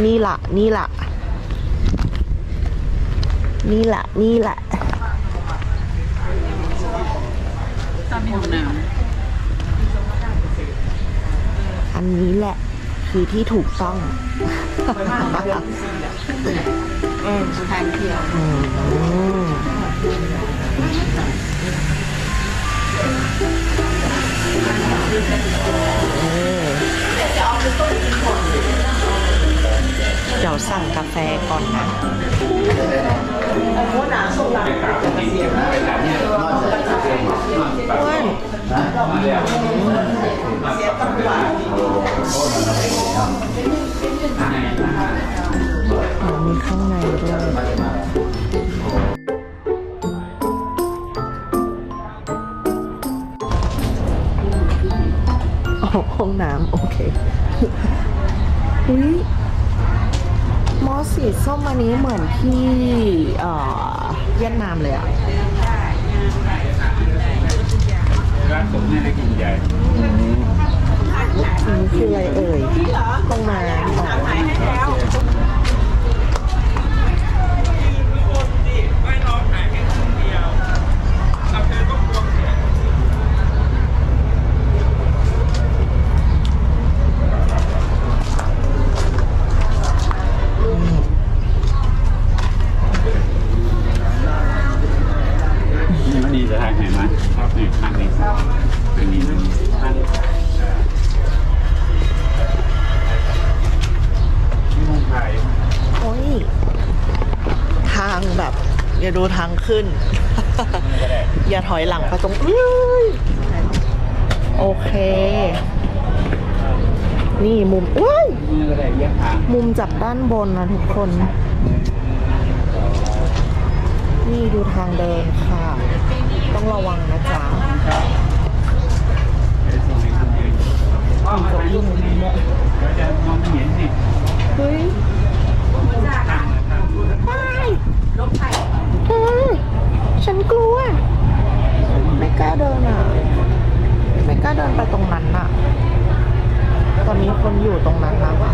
นี่ละนี่ละนี่ละนี่ละตามมีห้องน้อันนี้แหละ คือที่ถูกต้องำเออสถานเที่ยว แฟก่อนนะอ้วนอ๋อมีข้างในด้วยอ๋อห้องน้ำโอเค อุ้ย มอสสีส้มอันนี้เหมือนที่เอ่อเวียดนามเลยอะร้านผมเนี่ยได้กินใหญ่อันนี้คืออะไรเอ่ยห้องน้ำอ๋อนี่ นี่มันดีจะทางไหนมาชอบนี่ทางนี้ทางนี้ทางนี้นี่มองไทย โอ้ย ทางแบบ อย่าดูทางขึ้น อย่าถอยหลังไปตรงอื้อโอเค นี่มุมอุ้ยมุมจากด้านบนนะทุกคน นี่ดูทางเดินค่ะ ต้องระวังนะจ๊ะ ไปส่งในคันยืนอ้อมมาถ่ายรูปตรงนี้เดี๋ยวจะมองไม่เห็นสิ เฮ้ยไปเธอฉันกลัว ไม่กล้าเดินอะ ไม่กล้าเดินไปตรงนั้นอะ ตอนนี้คนอยู่ตรงนั้นแล้วอะ